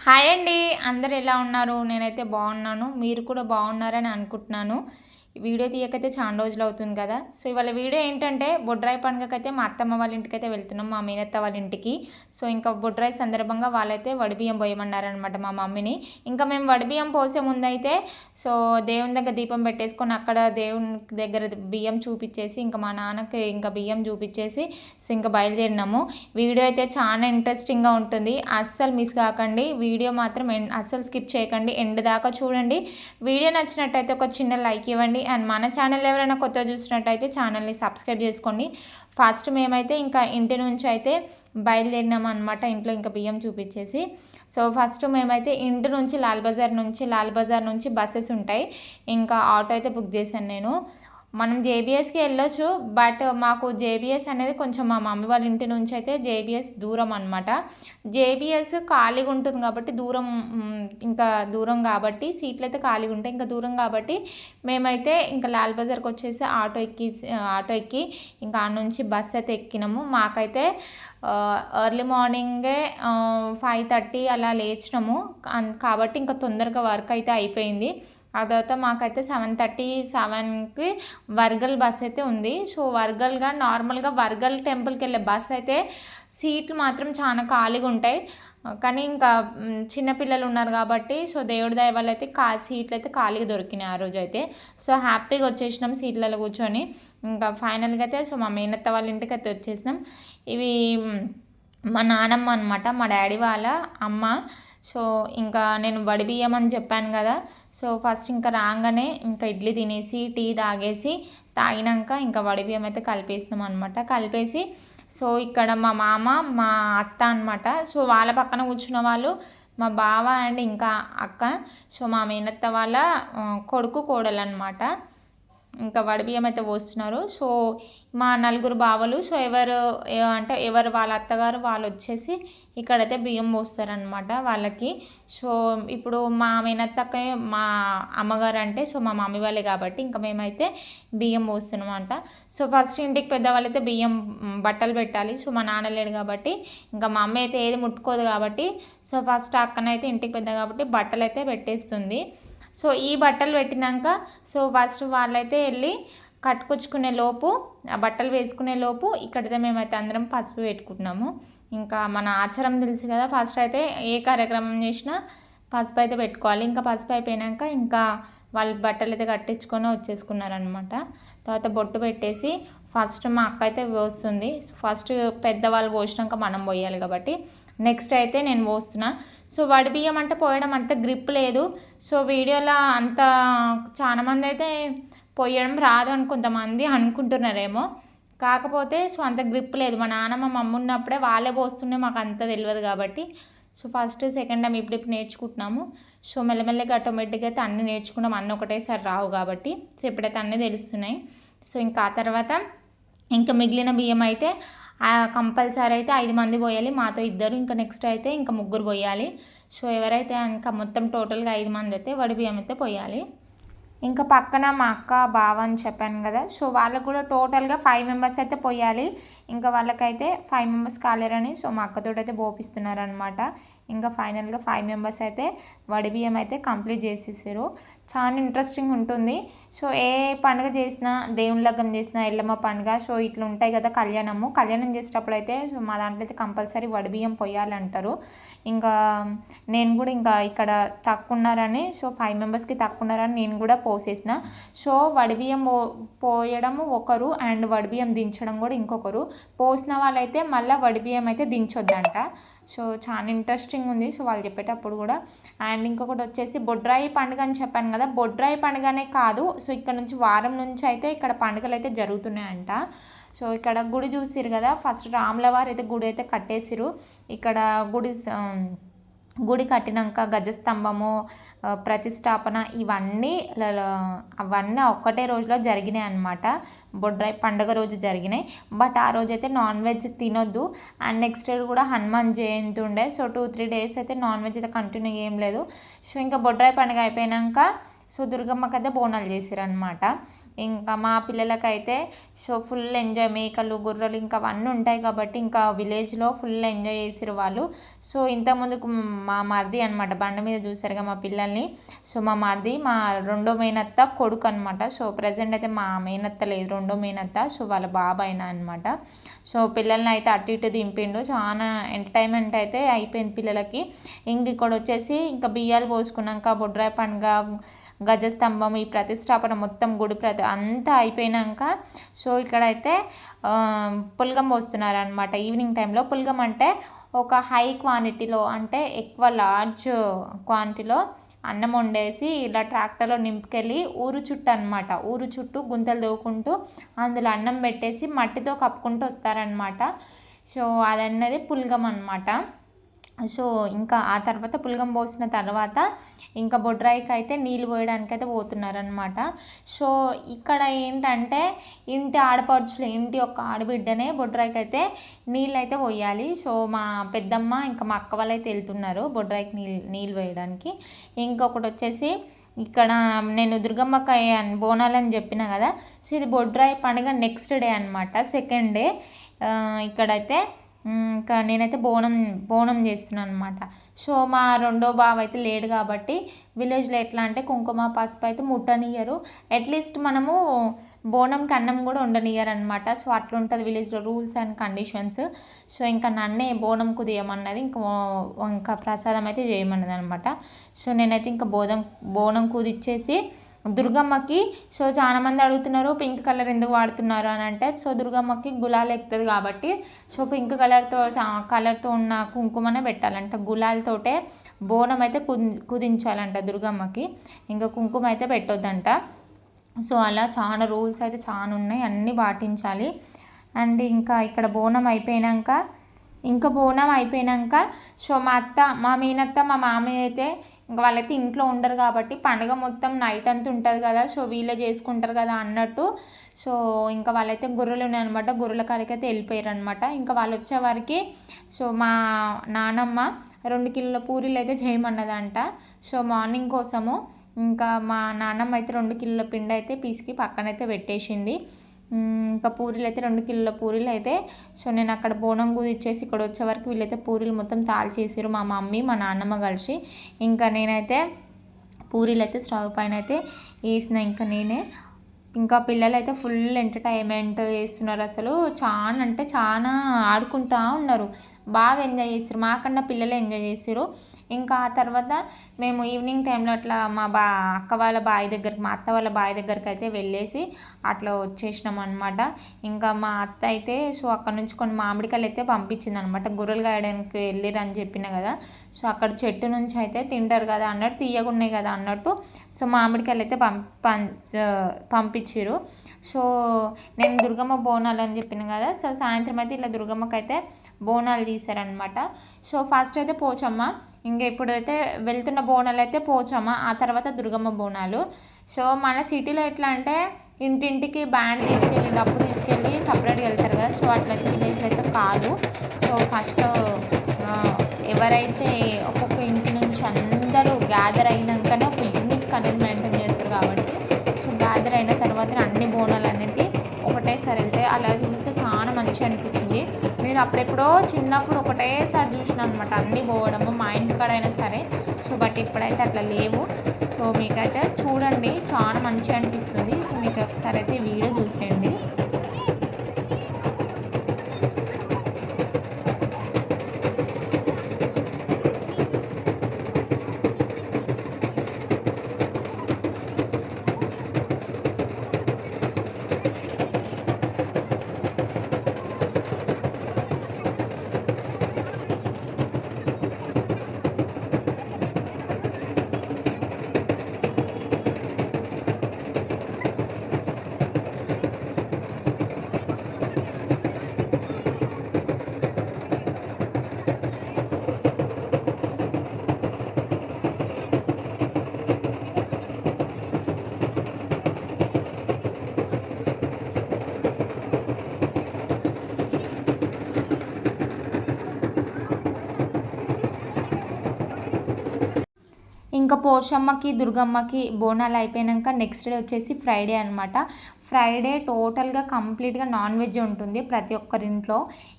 Hi అండి. అందరు ఎలా ఉన్నారు? నేనైతే బాగున్నాను. మీరు కూడా బాగున్నారని అనుకుంటున్నాను. వీడియో తీయకైతే చాలా రోజులు అవుతుంది కదా. సో ఇవాళ వీడియో ఏంటంటే బొడ్రాయి పండుగకైతే మా అత్తమ్మ వాళ్ళ ఇంటికి అయితే వెళ్తున్నాం మా మేనత్త వాళ్ళ ఇంటికి. సో ఇంకా బొడ్రాయి సందర్భంగా వాళ్ళైతే వడిబియ్యం పోయమన్నారనమాట మా మమ్మీని. ఇంకా మేము వడిబియ్యం పోసే ముందైతే సో దేవుని దగ్గర దీపం పెట్టేసుకొని అక్కడ దేవుని దగ్గర బియ్యం చూపించేసి ఇంకా మా నాన్నకి ఇంకా బియ్యం చూపించేసి సో ఇంకా బయలుదేరినాము. వీడియో అయితే చాలా ఇంట్రెస్టింగ్గా ఉంటుంది. అస్సలు మిస్ కాకండి. వీడియో మాత్రం అస్సలు స్కిప్ చేయకండి. ఎండ్ దాకా చూడండి. వీడియో నచ్చినట్టయితే ఒక చిన్న లైక్ ఇవ్వండి. అండ్ మన ఛానల్ ఎవరైనా కొత్త చూసినట్టయితే ఛానల్ని సబ్స్క్రైబ్ చేసుకోండి. ఫస్ట్ మేమైతే ఇంకా ఇంటి నుంచి అయితే బయలుదేరినాం అనమాట ఇంట్లో ఇంకా బియ్యం చూపించేసి. సో ఫస్ట్ మేమైతే ఇంటి నుంచి లాల్ బజార్ నుంచి లాల్ బజార్ నుంచి బస్సెస్ ఉంటాయి. ఇంకా ఆటో అయితే బుక్ చేశాను నేను. మనం జేబీఎస్కి వెళ్ళొచ్చు బట్ మాకు జేబీఎస్ అనేది కొంచెం మా మమ్మీ వాళ్ళ ఇంటి నుంచి అయితే జేబీఎస్ దూరం అనమాట జేబీఎస్ ఖాళీగా ఉంటుంది కాబట్టి దూరం ఇంకా దూరం కాబట్టి సీట్లు అయితే ఖాళీగా ఉంటాయి ఇంకా దూరం కాబట్టి మేమైతే ఇంకా లాల్ బజార్కి వచ్చేసి ఆటో ఎక్కి ఆటో ఎక్కి ఇంకా ఆ నుంచి బస్ అయితే ఎక్కినాము. మాకైతే ఎర్లీ మార్నింగే ఫైవ్ థర్టీ అలా లేచినాము. కాబట్టి ఇంకా తొందరగా వర్క్ అయితే అయిపోయింది. ఆ తర్వాత మాకైతే సెవెన్ థర్టీ సెవెన్కి వర్గల్ బస్ అయితే ఉంది. సో వర్గల్గా నార్మల్గా వర్గల్ టెంపుల్కి వెళ్ళే బస్ అయితే సీట్లు మాత్రం చాలా ఖాళీగా ఉంటాయి కానీ ఇంకా చిన్నపిల్లలు ఉన్నారు కాబట్టి సో దేవుడి దయ వల్ల అయితే కా సీట్లు అయితే ఖాళీగా దొరికినాయి ఆ రోజు అయితే సో హ్యాపీగా వచ్చేసినాం సీట్లలో కూర్చొని. ఇంకా ఫైనల్గా అయితే సో మా మేనత్త వాళ్ళ ఇంటికి అయితే వచ్చేసినాం. ఇవి మా నానమ్మ అనమాట మా డాడీ వాళ్ళ అమ్మ. సో ఇంకా నేను వడి బియ్యం అని చెప్పాను కదా సో ఫస్ట్ ఇంకా రాగానే ఇంకా ఇడ్లీ తినేసి టీ తాగేసి తాగినాక ఇంకా వడి బియ్యం అయితే కలిపేసినాం అనమాట కలిపేసి సో ఇక్కడ మా మామ మా అత్త అనమాట సో వాళ్ళ పక్కన కూర్చున్న వాళ్ళు మా బావ అండ్ ఇంకా అక్క సో మా మేనత్త వాళ్ళ కొడుకు కోడలు అనమాట ఇంకా వడబియ్యం అయితే పోస్తున్నారు. సో మా నలుగురు బావలు సో ఎవరు అంటే ఎవరు వాళ్ళ అత్తగారు వాళ్ళు వచ్చేసి ఇక్కడైతే బియ్యం పోస్తారనమాట వాళ్ళకి. సో ఇప్పుడు మా మేనత్తక్క మా అమ్మగారు అంటే సో మా మమ్మీ వాళ్ళే కాబట్టి ఇంకా మేమైతే బియ్యం పోస్తున్నాం అంట సో ఫస్ట్ ఇంటికి పెద్దవాళ్ళైతే బియ్యం బట్టలు పెట్టాలి. సో మా నాన్న లేడు కాబట్టి ఇంకా మా అమ్మ అయితే ఏది ముట్టుకోదు కాబట్టి సో ఫస్ట్ అక్కనైతే ఇంటికి పెద్ద కాబట్టి బట్టలు అయితే పెట్టేస్తుంది. సో ఈ బట్టలు పెట్టినాక సో ఫస్ట్ వాళ్ళైతే వెళ్ళి కట్టుకొచ్చుకునే లోపు ఆ బట్టలు వేసుకునే లోపు ఇక్కడైతే మేమైతే అందరం పసుపు పెట్టుకుంటున్నాము. ఇంకా మన ఆచారం తెలుసు కదా ఫస్ట్ అయితే ఏ కార్యక్రమం చేసినా పసుపు అయితే పెట్టుకోవాలి. ఇంకా పసుపు అయిపోయినాక ఇంకా వాళ్ళు బట్టలు అయితే కట్టించుకొని వచ్చేసుకున్నారనమాట తర్వాత బొట్టు పెట్టేసి ఫస్ట్ మా అక్క అయితే పోస్తుంది. ఫస్ట్ పెద్దవాళ్ళు పోసినాక మనం పోయాలి కాబట్టి నెక్స్ట్ అయితే నేను పోస్తున్నా. సో వడి బియ్యం అంటే పోయడం అంత గ్రిప్ లేదు. సో వీడియోలో అంత చాలామంది అయితే పోయడం రాదు అని కొంతమంది అనుకుంటున్నారేమో. కాకపోతే సో అంత గ్రిప్ లేదు. మా నాన్నమ్మ మమ్మ ఉన్నప్పుడే వాళ్ళే పోస్తుండే మాకు అంత తెలియదు కాబట్టి. సో ఫస్ట్ సెకండ్ టైం ఇప్పుడు ఇప్పుడు నేర్చుకుంటున్నాము. సో మెల్లమెల్లగా ఆటోమేటిక్గా అయితే అన్నీ నేర్చుకున్నాం. అన్నీ ఒకటేసారి రావు కాబట్టి. సో ఇప్పుడైతే అన్నీ తెలుస్తున్నాయి. సో ఇంకా ఆ తర్వాత ఇంకా మిగిలిన బియ్యం అయితే కంపల్సరీ అయితే ఐదు మంది పోయాలి. మాతో ఇద్దరు ఇంకా నెక్స్ట్ అయితే ఇంకా ముగ్గురు పోయాలి. సో ఎవరైతే ఇంకా మొత్తం టోటల్గా ఐదు మంది అయితే వడి బియ్యం అయితే పోయాలి. ఇంకా పక్కన మా అక్క బావ అని చెప్పాను కదా. సో వాళ్ళకు కూడా టోటల్గా ఫైవ్ మెంబర్స్ అయితే పోయాలి. ఇంకా వాళ్ళకైతే ఫైవ్ మెంబర్స్ కాలేరని సో మా అక్కతో అయితే పోపిస్తున్నారనమాట. ఇంకా ఫైనల్గా ఫైవ్ మెంబర్స్ అయితే వడి బియ్యం అయితే కంప్లీట్ చేసేసారు. చాలా ఇంట్రెస్టింగ్ ఉంటుంది. సో ఏ పండుగ చేసినా దేవుని లగ్గం చేసినా ఎల్లమ్మ పండుగ సో ఇట్లా ఉంటాయి కదా కళ్యాణము. కళ్యాణం చేసేటప్పుడు అయితే సో మా దాంట్లో అయితే కంపల్సరీ వడిబియ్యం పోయాలంటారు ఇంకా నేను కూడా ఇంకా ఇక్కడ తక్కువ ఉన్నారని సో ఫైవ్ మెంబర్స్కి తక్కువ ఉన్నారని నేను కూడా పోసేసిన. సో వడిబియ్యం పో ఒకరు అండ్ వడిబియ్యం దించడం కూడా ఇంకొకరు. పోసిన వాళ్ళైతే మళ్ళీ వడిబియ్యం అయితే దించొద్దంట. సో చాలా ఇంట్రెస్టింగ్ ఉంది. సో వాళ్ళు చెప్పేటప్పుడు కూడా. అండ్ ఇంకొకటి వచ్చేసి బొడ్రాయి పండుగ అని చెప్పాను కదా. బొడ్రాయి పండుగనే కాదు. సో ఇక్కడ నుంచి వారం నుంచి అయితే ఇక్కడ పండుగలు అయితే జరుగుతున్నాయంట. సో ఇక్కడ గుడి చూసిరు కదా. ఫస్ట్ రాములవారు అయితే గుడి అయితే కట్టేసిరు ఇక్కడ గుడి గుడి కట్టినాక గజస్తంభము ప్రతిష్టాపన ఇవన్నీ అవన్నీ ఒక్కటే రోజులో జరిగినాయి అనమాట బొడ్రాయి పండుగ రోజు జరిగినాయి. బట్ ఆ రోజు అయితే నాన్ వెజ్ తినొద్దు. అండ్ నెక్స్ట్ డే కూడా హనుమాన్ జయంతి ఉండే. సో టూ త్రీ డేస్ అయితే నాన్ వెజ్ అయితే కంటిన్యూ ఏం లేదు. సో ఇంకా బొడ్రాయి పండుగ అయిపోయాక సో దుర్గమ్మకి అయితే బోనాలు చేసిరనమాట ఇంకా మా పిల్లలకైతే సో ఫుల్ ఎంజాయ్ మేకలు గొర్రెలు ఇంకా అవన్నీ ఉంటాయి కాబట్టి ఇంకా విలేజ్లో ఫుల్ ఎంజాయ్ చేసిరు వాళ్ళు. సో ఇంతకుముందుకు మా మరిది అనమాట బండ మీద చూసారుగా మా పిల్లల్ని. సో మా మరిది మా రెండో మేనత్త కొడుకు అనమాట సో ప్రజెంట్ అయితే మా మేనత్త లేదు రెండో మేనత్త. సో వాళ్ళ బాబాయినా అనమాట సో పిల్లల్ని అయితే అటు ఇటు దింపిండు. చాలా ఎంటర్టైన్మెంట్ అయితే అయిపోయింది పిల్లలకి. ఇంక ఇక్కడ వచ్చేసి ఇంకా బియ్యాలు పోసుకున్నాక బొడ్రాయి పండుగ గజస్తంభం ఈ ప్రతిష్టాపన మొత్తం గుడి ప్రతి అంతా అయిపోయినాక సో ఇక్కడైతే పులగం పోస్తున్నారనమాట ఈవినింగ్ టైంలో పులగం అంటే ఒక హై క్వాంటిటీలో అంటే ఎక్కువ లార్జ్ క్వాంటిటీలో అన్నం వండేసి ఇలా ట్రాక్టర్లో నింపుకెళ్ళి ఊరు చుట్టూ అనమాట ఊరు చుట్టూ గుంతలు దూకుంటూ అందులో అన్నం పెట్టేసి మట్టితో కప్పుకుంటూ వస్తారనమాట సో అదన్నది పులగం అనమాట సో ఇంకా ఆ తర్వాత పులగం పోసిన తర్వాత ఇంకా బొడ్రాయికి అయితే నీళ్ళు పోయడానికి అయితే పోతున్నారనమాట సో ఇక్కడ ఏంటంటే ఇంటి ఆడపడుచులు ఇంటి యొక్క ఆడబిడ్డనే బొడ్రాయికి అయితే నీళ్ళు అయితే పోయాలి. సో మా పెద్దమ్మ ఇంకా మా అక్క వాళ్ళు అయితే వెళ్తున్నారు బొడ్రాయికి నీళ్ళు నీళ్ళు పోయడానికి. ఇంకొకటి వచ్చేసి ఇక్కడ నేను దుర్గమ్మక బోనాలని చెప్పిన కదా సో ఇది బొడ్రాయి పండుగ నెక్స్ట్ డే అనమాట సెకండ్ డే. ఇక్కడైతే ఇంకా నేనైతే బోనం బోనం చేస్తున్నాను అనమాట సో మా రెండో బావ అయితే లేడు కాబట్టి విలేజ్లో ఎట్లా అంటే కుంకుమ పసుపు అయితే ముట్టనియరు అట్లీస్ట్ మనము బోనంకి అన్నం కూడా ఉండనియరు అనమాట సో అట్లా ఉంటుంది విలేజ్లో రూల్స్ అండ్ కండిషన్స్. సో ఇంకా నన్నే బోనం కుదియమన్నది ఇంకా ఇంకా ప్రసాదం అయితే చేయమన్నది అనమాట సో నేనైతే ఇంకా బోధం బోనం కుదిచ్చేసి దుర్గమ్మకి సో చాలామంది అడుగుతున్నారు పింక్ కలర్ ఎందుకు వాడుతున్నారు? అని అంటే సో దుర్గమ్మకి గులాల్ ఎక్కుతుంది కాబట్టి సో పింక్ కలర్తో కలర్తో ఉన్న కుంకుమనే పెట్టాలంట. గులాలతోటే బోనం అయితే కుదించాలంట దుర్గమ్మకి. ఇంకా కుంకుమ అయితే పెట్టొద్దంట. సో అలా చాలా రూల్స్ అయితే చాలా ఉన్నాయి అన్నీ పాటించాలి. అండ్ ఇంకా ఇక్కడ బోనం అయిపోయాక ఇంకా బోనం అయిపోయాక సో మా అత్త మా మీనత్త మా మామయ్య అయితే ఇంకా వాళ్ళైతే ఇంట్లో ఉండరు కాబట్టి పండుగ మొత్తం నైట్ అంతా ఉంటుంది కదా సో వీళ్ళే చేసుకుంటారు కదా అన్నట్టు. సో ఇంకా వాళ్ళైతే గొర్రెలు ఉన్నాయన్నమాట గొర్రెల కాడికి అయితే వెళ్ళిపోయారు అనమాట ఇంకా వాళ్ళు వచ్చేవారికి సో మా నానమ్మ రెండు కిలోల పూరీలు అయితే చేయమన్నదంట. సో మార్నింగ్ కోసము ఇంకా మా నాన్నమ్మ అయితే రెండు కిలోల పిండి అయితే పీసికి పక్కనైతే పెట్టేసింది. ఇంకా పూరీలు అయితే రెండు కిలోల పూరీలు అయితే. సో నేను అక్కడ బోనం కుదిచ్చేసి ఇక్కడ వచ్చే వరకు వీళ్ళైతే పూరీలు మొత్తం తాల్చేసారు మా మమ్మీ మా నాన్నమ్మ కలిసి. ఇంకా నేనైతే పూరీలు అయితే స్టవ్ పైన అయితే వేసిన ఇంకా నేనే. ఇంకా పిల్లలు అయితే ఫుల్ ఎంటర్టైన్మెంట్ చేస్తున్నారు అసలు. చాలా అంటే చాలా ఆడుకుంటూ ఉన్నారు. బాగా ఎంజాయ్ చేసారు మాకన్నా పిల్లలు ఎంజాయ్ చేసారు ఇంకా ఆ తర్వాత మేము ఈవినింగ్ టైంలో అట్లా మా బా అక్క వాళ్ళ బావి దగ్గరికి మా అత్త వాళ్ళ బావి దగ్గరికి అయితే వెళ్ళేసి అట్లా వచ్చేసినాం అనమాట ఇంకా మా అత్త అయితే సో అక్కడ నుంచి కొన్ని మామిడికాయలు అయితే పంపించింది అనమాట గొర్రెలు గాయడానికి వెళ్ళిరు అని చెప్పిన కదా. సో అక్కడ చెట్టు నుంచి అయితే తింటారు కదా అన్నట్టు తీయగున్నాయి కదా అన్నట్టు సో మామిడికాయలు అయితే పం పంపించారు సో నేను దుర్గమ్మ బోనాలు అని చెప్పిన కదా. సో సాయంత్రం అయితే ఇలా దుర్గమ్మకి అయితే బోనాలు తీశారనమాట సో ఫస్ట్ అయితే పోచమ్మ. ఇంకా ఇప్పుడైతే వెళ్తున్న బోనాలు అయితే పోచమ్మ ఆ తర్వాత దుర్గమ్మ బోనాలు. సో మన సిటీలో ఎట్లా అంటే ఇంటింటికి బ్యాండ్ తీసుకెళ్ళి డబ్బు తీసుకెళ్ళి సపరేట్గా వెళ్తారు కదా. సో అట్లయితే విలేజ్లో అయితే కాదు. సో ఫస్ట్ ఎవరైతే ఒక్కొక్క ఇంటి నుంచి అందరూ గ్యాదర్ అయినాకనే ఒక యూనిక్ అనేది మెయింటైన్ చేస్తారు కాబట్టి సో గ్యాదర్ అయిన తర్వాత అన్ని బోనాలు అనేది ఒకటేసారి వెళ్తే అలా చూస్తే చాలా మంచిగా అనిపించింది. నేను అప్పుడెప్పుడో చిన్నప్పుడు ఒకటేసారి చూసిన అనమాట అన్నీ పోవడము మా ఇంటికాడైనా సరే. సో బట్ ఇప్పుడైతే అట్లా లేవు. సో మీకైతే చూడండి. చాలా మంచిగా అనిపిస్తుంది. సో మీకు ఒకసారి అయితే వీడియో చూసేయండి. ఇంకా పోషమ్మకి దుర్గమ్మకి బోనాలు అయిపోయాక నెక్స్ట్ డే వచ్చేసి ఫ్రైడే అనమాట ఫ్రైడే టోటల్గా కంప్లీట్గా నాన్ వెజ్ ఉంటుంది ప్రతి ఒక్కరింట్లో.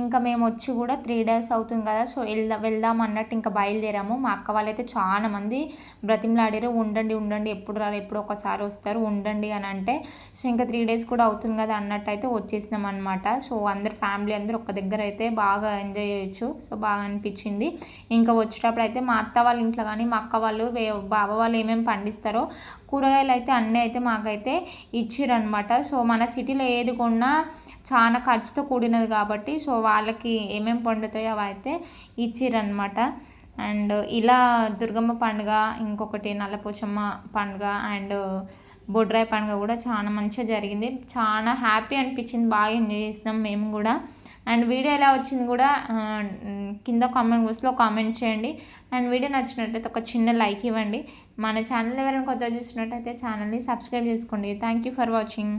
ఇంకా మేము వచ్చి కూడా త్రీ డేస్ అవుతుంది కదా సో వెళ్దా వెళ్దాం అన్నట్టు ఇంకా బయలుదేరాము. మా అక్క వాళ్ళైతే చాలా మంది బ్రతిమలాడారు. ఉండండి ఉండండి ఎప్పుడు రారు ఎప్పుడు ఒకసారి వస్తారు ఉండండి అని అంటే సో ఇంకా త్రీ డేస్ కూడా అవుతుంది కదా అన్నట్టు అయితే వచ్చేసినాం అనమాట సో అందరు ఫ్యామిలీ అందరూ ఒక దగ్గర అయితే బాగా ఎంజాయ్ చేయొచ్చు. సో బాగా అనిపించింది. ఇంకా వచ్చేటప్పుడు అయితే మా అత్త వాళ్ళ ఇంట్లో కానీ మా అక్క వాళ్ళు వే బావ వాళ్ళు ఏమేమి పండిస్తారో కూరగాయలు అయితే అన్నీ అయితే మాకైతే ఇచ్చిరనమాట సో మన సిటీలో ఏది కొన్నా చాలా ఖర్చుతో కూడినది కాబట్టి సో వాళ్ళకి ఏమేమి పండుతాయో అవి అయితే ఇచ్చిరనమాట అండ్ ఇలా దుర్గమ్మ పండుగ ఇంకొకటి నల్లపోచమ్మ పండుగ అండ్ బొడ్రాయి పండుగ కూడా చాలా మంచిగా జరిగింది. చాలా హ్యాపీ అనిపించింది బాగా ఎంజాయ్ చేసినాం మేము కూడా. అండ్ వీడియో ఎలా వచ్చింది కూడా కింద కామెంట్ బాక్స్లో కామెంట్ చేయండి. అండ్ వీడియో నచ్చినట్లయితే ఒక చిన్న లైక్ ఇవ్వండి. మన ఛానల్ ఎవరైనా కొత్తగా చూసినట్టయితే ఛానల్ని సబ్స్క్రైబ్ చేసుకోండి. Thank you for watching